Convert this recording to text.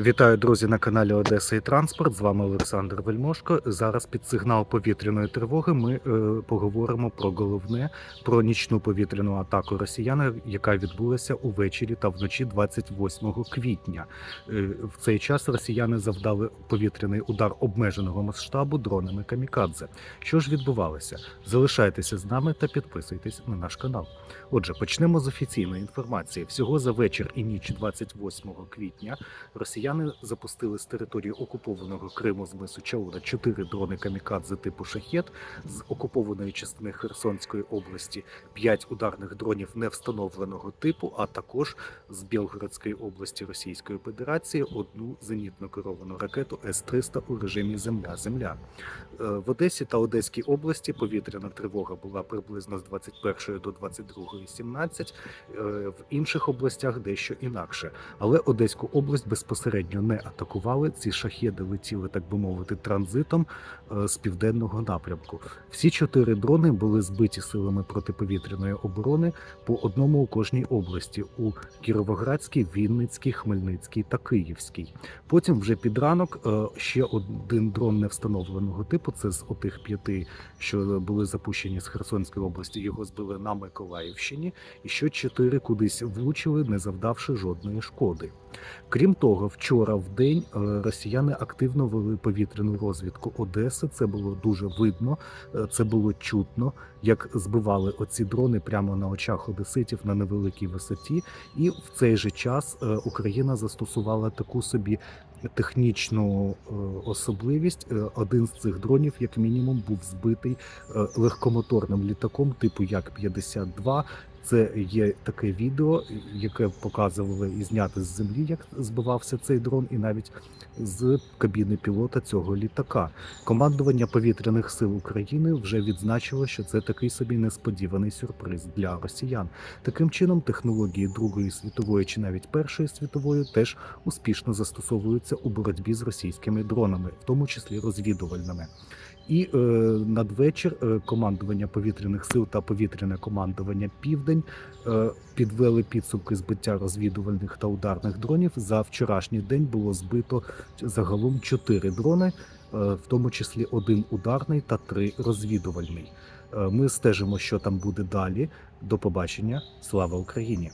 Вітаю, друзі, на каналі Одеса і Транспорт. З вами Олександр Вельмошко. Зараз під сигнал повітряної тривоги ми е, поговоримо про головне про нічну повітряну атаку росіян, яка відбулася увечері та вночі 28 квітня. Е, в цей час росіяни завдали повітряний удар обмеженого масштабу дронами камікадзе. Що ж відбувалося? Залишайтеся з нами та підписуйтесь на наш канал. Отже, почнемо з офіційної інформації. Всього за вечір і ніч 28 квітня росіяни запустили з території окупованого Криму з мису Чауда чотири дрони камікадзе типу шахет з окупованої частини Херсонської області, п'ять ударних дронів невстановленого типу, а також з Білгородської області Російської Федерації одну зенітно керовану ракету С-300 у режимі Земля-Земля. Е, В Одесі та Одеській області повітряна тривога була приблизно з 21 до 22.17, е, в інших областях дещо інакше. Але Одеську область безпосередньо не атакували. Ці шахеди летіли, так би мовити, транзитом е, з південного напрямку. Всі чотири дрони були збиті силами протиповітряної оборони по одному у кожній області: у Кіровоградській, Вінницькій, Хмельницькій та Київській. Потім, вже під ранок, е, ще один дрон невстановленого типу. Це з отих п'яти, що були запущені з Херсонської області. Його збили на Миколаївщині, і ще чотири кудись влучили, не завдавши жодної шкоди. Крім того, вчора в день е, росіяни активно вели повітряну розвідку Одеси. Це було дуже видно, е, це було чутно, як збивали оці дрони прямо на очах одеситів на невеликій висоті. І в цей же час е, Україна застосувала таку собі технічну особливість. Один з цих дронів, як мінімум, був збитий легкомоторним літаком типу Як-52. Це є таке відео, яке показували і зняти з землі, як збивався цей дрон, і навіть з кабіни пілота цього літака. Командування повітряних сил України вже відзначило, що це такий собі несподіваний сюрприз для росіян. Таким чином, технології Другої світової чи навіть Першої світової теж успішно застосовуються у боротьбі з російськими дронами, в тому числі розвідувальними. І е, надвечір е, командування повітряних сил та повітряне командування Південь е, підвели підсумки збиття розвідувальних та ударних дронів. За вчорашній день було збито загалом чотири дрони, е, в тому числі один ударний та три розвідувальний. Е, Ми стежимо, що там буде далі. До побачення. Слава Україні!